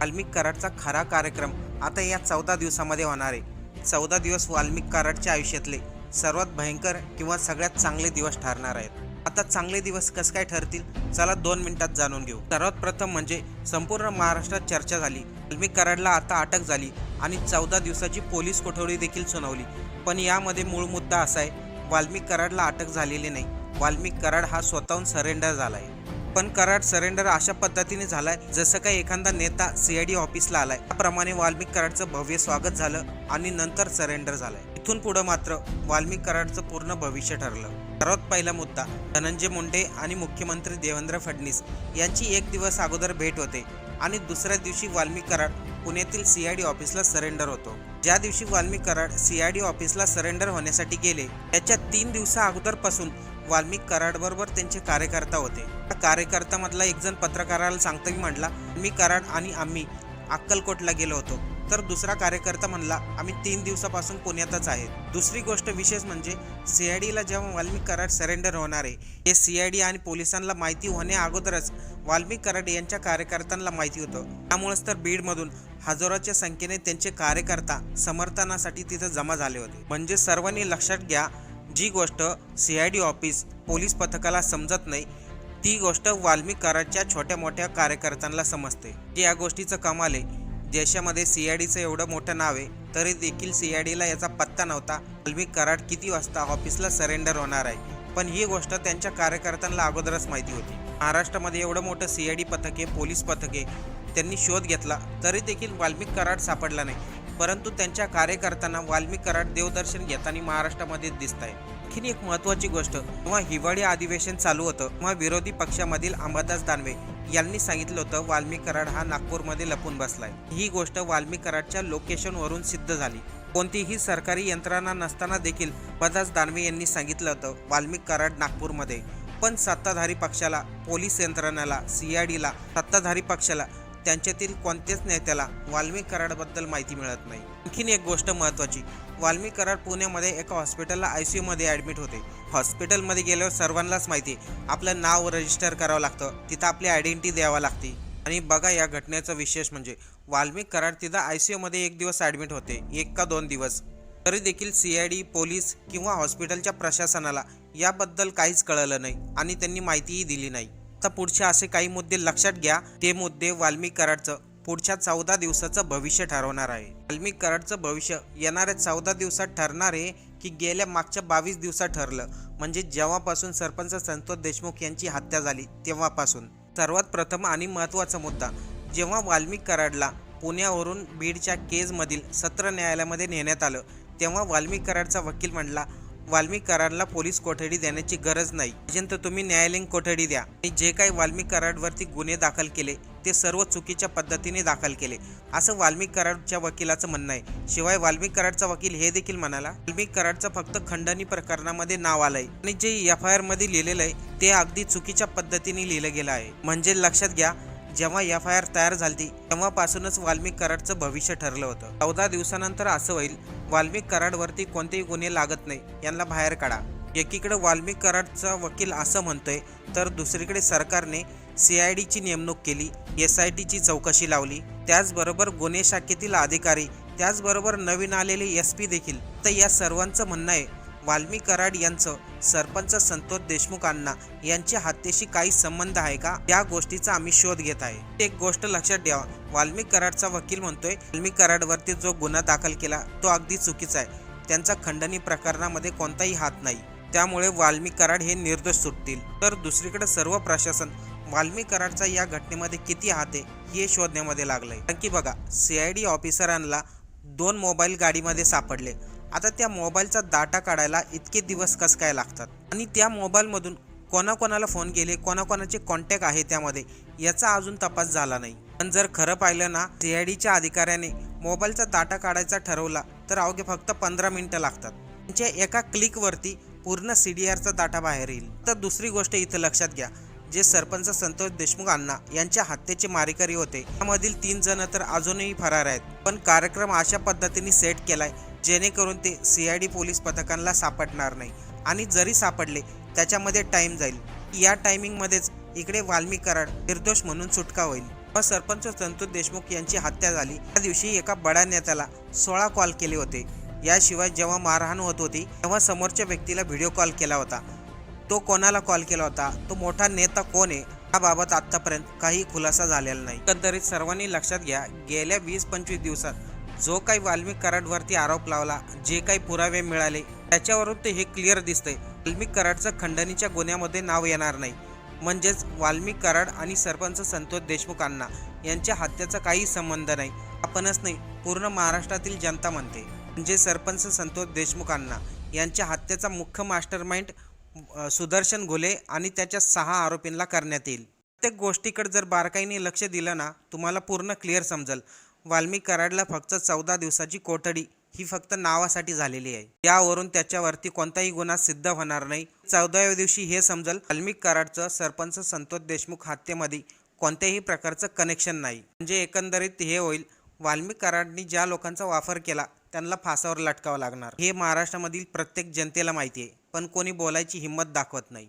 वाल्मिक कराडचा खरा कार्यक्रम आता या चौदा दिवसामध्ये होणार आहे. चौदा दिवस वाल्मिक कराडच्या आयुष्यातले सर्वात भयंकर किंवा सगळ्यात चांगले दिवस ठरणार आहेत. आता चांगले दिवस कसं काय ठरतील? चला दोन मिनिटात जाणून घेऊ. सर्वात प्रथम म्हणजे संपूर्ण महाराष्ट्रात चर्चा झाली. वाल्मिक कराडला आता अटक झाली आणि चौदा दिवसाची पोलीस कोठडी देखील सुनावली. पण यामध्ये मूळ मुद्दा असा आहे वाल्मिक कराडला अटक झालेली नाही. वाल्मिक कराड हा स्वतःहून सरेंडर झाला आहे पण कराड सरेंडर अशा पद्धतीने झालाय जसं काही एखादा नेता सीआयडी ऑफिसला आलाय. त्याप्रमाणे वाल्मिक कराडचं भव्य स्वागत झालं आणि नंतर सरेंडर झालंय. इथून पुढं मात्र वाल्मिक कराडचं पूर्ण भविष्य ठरलं. सर्वात पहिला मुद्दा धनंजय मुंडे आणि मुख्यमंत्री देवेंद्र फडणवीस यांची एक दिवस अगोदर भेट होते. आणि दुसऱ्या दिवशी वाल्मिक कराड पुण्यातील सीआयडी ऑफिसला सरेंडर होतो. ज्या दिवशी वाल्मिक कराड सीआयडी ऑफिसला सरेंडर होण्यासाठी गेले त्याच्या तीन दिवसा अगोदरपासून वाल्मिक कराड बरोबर त्यांचे कार्यकर्ता होते. त्या कार्यकर्त्यामधला एक जण पत्रकाराला सांगतो की म्हटला मी कराड आणि आम्ही अक्कलकोटला गेलो होतो. तर दुसरा कार्यकर्ता म्हणला आम्ही तीन दिवसापासून पुण्यातच आहे. दुसरी गोष्ट विशेष म्हणजे सीआयडीला जेव्हा वाल्मिक कराड सरेंडर होणार आहे हे सीआयडी आणि पोलिसांना माहिती होण्या अगोदरच वाल्मिक कराड यांच्या कार्यकर्त्यांना माहिती होतं. त्यामुळेच तर बीडमधून हजारोच्या संख्येने त्यांचे कार्यकर्ता समर्थनासाठी तिथं जमा झाले होते. म्हणजे सर्वांनी लक्षात घ्या जी गोष्ट सीआयडी ऑफिस पोलीस पथकाला समजत नाही ती गोष्ट वाल्मिक कराडच्या छोट्या मोठ्या कार्यकर्त्यांना समजते. की या गोष्टीचं कमाल आहे देशामध्ये सीआयडीचं एवढं मोठं नाव आहे तरी देखील सीआयडीला याचा पत्ता नव्हता. वाल्मिक कराड किती वाजता ऑफिसला सरेंडर होणार आहे? पण ही गोष्ट त्यांच्या कार्यकर्त्यांना अगोदरच माहिती होती. महाराष्ट्रामध्ये एवढं मोठं सीआयडी डी पथके पोलीस पथके त्यांनी शोध घेतला तरी देखील वाल्मिक कराड सापडला नाही. परंतु त्यांच्या कार्यकर्त्यांना वाल्मिक कराड देवदर्शन घेताना महाराष्ट्रामध्ये दिसत आहे आणखीन एक महत्त्वाची गोष्ट जेव्हा हिवाळी अधिवेशन चालू होतं तेव्हा विरोधी पक्षामधील अंबादास दानवे यांनी सांगितलं होतं वाल्मी कराड हा नागपूरमध्ये लपून बसलाय. ही गोष्ट वाल्मी कराडच्या लोकेशनवरून सिद्ध झाली. कोणतीही सरकारी यंत्रणा नसताना देखील अंबादास दानवे यांनी सांगितलं होतं वाल्मिक कराड नागपूरमध्ये. पण सत्ताधारी पक्षाला पोलीस यंत्रणेला सीआयडीला सत्ताधारी पक्षाला त्यांच्यातील कोणत्याच नेत्याला वाल्मी कराडबद्दल माहिती मिळत नाही. आणखीन एक गोष्ट महत्त्वाची वाल्मी कराड पुण्यामध्ये एका हॉस्पिटलला आय सी यूमध्ये ॲडमिट होते. हॉस्पिटलमध्ये गेल्यावर सर्वांनाच माहिती आहे आपलं नाव रजिस्टर करावं लागतं तिथं आपली आयडेंटिटी द्यावी लागते. आणि बघा या घटनेचं विशेष म्हणजे वाल्मी कराड तिथं आय सी यूमध्ये एक दिवस ॲडमिट होते एक का दोन दिवस. तरी देखील सी आय डी पोलीस किंवा हॉस्पिटलच्या प्रशासनाला याबद्दल काहीच कळलं नाही आणि त्यांनी माहितीही दिली नाही. आता पुढचे असे काही मुद्दे लक्षात घ्या. ते मुद्दे वाल्मिक कराडचं पुढच्या चौदा दिवसाचं भविष्य ठरवणार आहे. वाल्मिक कराडचं भविष्य येणाऱ्या चौदा दिवसात ठरणार आहे की गेल्या मागच्या बावीस दिवसात ठरलं. म्हणजे जेव्हापासून सरपंच संतोष देशमुख यांची हत्या झाली तेव्हापासून. सर्वात प्रथम आणि महत्त्वाचा मुद्दा जेव्हा वाल्मिक कराडला पुण्यावरून बीडच्या केजमधील सत्र न्यायालयामध्ये नेण्यात आलं तेव्हा वाल्मिक कराडचा वकील म्हणला वाल्मिक कराडला पोलीस कोठडी देण्याची गरज नाही. अजंत तुम्ही न्यायालयीन कोठडी द्या. आणि जे काही वाल्मिक कराडवरती गुन्हे दाखल केले ते सर्व चुकीच्या पद्धतीने दाखल केले असं वाल्मिक कराडच्या वकिलाचं म्हणणं आहे. शिवाय वाल्मिक कराडचा वकील हे देखील म्हणाला वाल्मिक कराडचं फक्त खंडणी प्रकरणामध्ये नाव आलंय. आणि जे एफ आय आरमध्ये लिहिलेलं आहे ते अगदी चुकीच्या पद्धतीने लिहिलं गेलं आहे. म्हणजे लक्षात घ्या जेव्हा एफ आय आर तयार झाली तेव्हापासूनच वाल्मिक कराडचं भविष्य ठरलं होतं. चौदा दिवसानंतर असं होईल वाल्मिक कराडवरती कोणतेही गुन्हे लागत नाही यांना बाहेर काढा. एकीकडे वाल्मिक कराडचा वकील असं म्हणतोय तर दुसरीकडे सरकारने सी आय डीची नेमणूक केली एस आय टीची चौकशी लावली. त्याचबरोबर गुन्हे शाखेतील अधिकारी त्याचबरोबर नवीन आलेले एस पी देखील. तर या सर्वांचं म्हणणं आहे वाल्मी कराड यांचं सरपंच संतोष देशमुखांना यांच्या हत्येशी काही संबंध आहे का? या गोष्टीचा आम्ही शोध घेत आहे. एक गोष्ट लक्षात ठेवा. वाल्मी कराडचा वकील म्हणतोय वाल्मी कराडवरती जो गुन्हा दाखल केला तो अगदी चुकीचा आहे. त्यांचा खंडणी प्रकरणामध्ये कोणताही हात नाही. त्यामुळे वाल्मी कराड हे निर्दोष सुटतील. तर दुसरीकडे सर्व प्रशासन वाल्मी कराडचा या घटनेमध्ये किती हात आहे हे शोधण्यामध्ये लागलंय. कारण की बघा सीआयडी ऑफिसरांना दोन मोबाईल गाडीमध्ये सापडले. आता त्या मोबाईलचा डाटा काढायला इतके दिवस कस काय लागतात? आणि त्या मोबाईलमधून कोणाकोणाला फोन केले कोणाकोणाचे कॉन्टॅक्ट आहे त्यामध्ये याचा अजून तपास झाला नाही. पण जर खरं पाहिलं ना सीआयडीच्या अधिकाऱ्याने मोबाईलचा डाटा काढायचा ठरवला तर अवघे फक्त पंधरा मिनिटं लागतात. त्यांच्या एका क्लिकवरती पूर्ण सी डी आरचा डाटा बाहेर येईल. तर दुसरी गोष्ट इथं लक्षात घ्या जे सरपंच संतोष देशमुख अण्णा यांच्या हत्येचे मारेकरी होते त्यामधील तीन जण तर अजूनही फरार आहेत. पण कार्यक्रम अशा पद्धतीने सेट केलाय जेणेकरून ते सी आय डी पोलीस पथकांना सापडणार नाही. आणि जरी सापडले त्याच्यामध्ये टाईम जाईल. या टायमिंगमध्येच इकडे वाल्मी कराड निर्दोष म्हणून सुटका होईल. व सरपंच संतोष देशमुख यांची हत्या झाली. त्या दिवशी एका बड्या नेत्याला सोळा कॉल केले होते. याशिवाय जेव्हा मारहाण होत होती तेव्हा समोरच्या व्यक्तीला व्हिडिओ कॉल केला होता. तो कोणाला कॉल केला होता? तो मोठा नेता कोण आहे? याबाबत आतापर्यंत काही खुलासा झालेला नाही. एकंदरीत सर्वांनी लक्षात घ्या गेल्या वीस पंचवीस दिवसात जो काही वाल्मिक कराडवरती आरोप लावला जे काही पुरावे मिळाले त्याच्यावरून ते हे क्लिअर दिसतंय. वाल्मिक कराडचं खंडणीच्या गुन्ह्यामध्ये नाव येणार नाही. म्हणजेच वाल्मिक कराड आणि सरपंच संतोष देशमुखांना यांच्या हत्येचा काही संबंध नाही. आपणच नाही पूर्ण महाराष्ट्रातील जनता म्हणते. म्हणजे सरपंच संतोष देशमुखांना यांच्या हत्येचा मुख्य मास्टर माइंड सुदर्शन घोले आणि त्याच्या सहा आरोपींना करण्यात येईल. प्रत्येक गोष्टीकडे जर बारकाईने लक्ष दिलं ना तुम्हाला पूर्ण क्लिअर समजेल. वाल्मिक कराडला फक्त चौदा दिवसाची कोठडी. ही फक्त नावासाठी झालेली आहे. यावरून त्याच्यावरती कोणताही गुन्हा सिद्ध होणार नाही. चौदाव्या दिवशी हे समजल वाल्मिक कराडचं सरपंच संतोष देशमुख हत्येमध्ये कोणत्याही प्रकारचं कनेक्शन नाही. म्हणजे एकंदरीत हे होईल वाल्मिक कराडनी ज्या लोकांचा वापर केला त्यांना फासावर लटकावं लागणार. हे महाराष्ट्रामधील प्रत्येक जनतेला माहिती आहे. पण कोणी बोलायची हिंमत दाखवत नाही.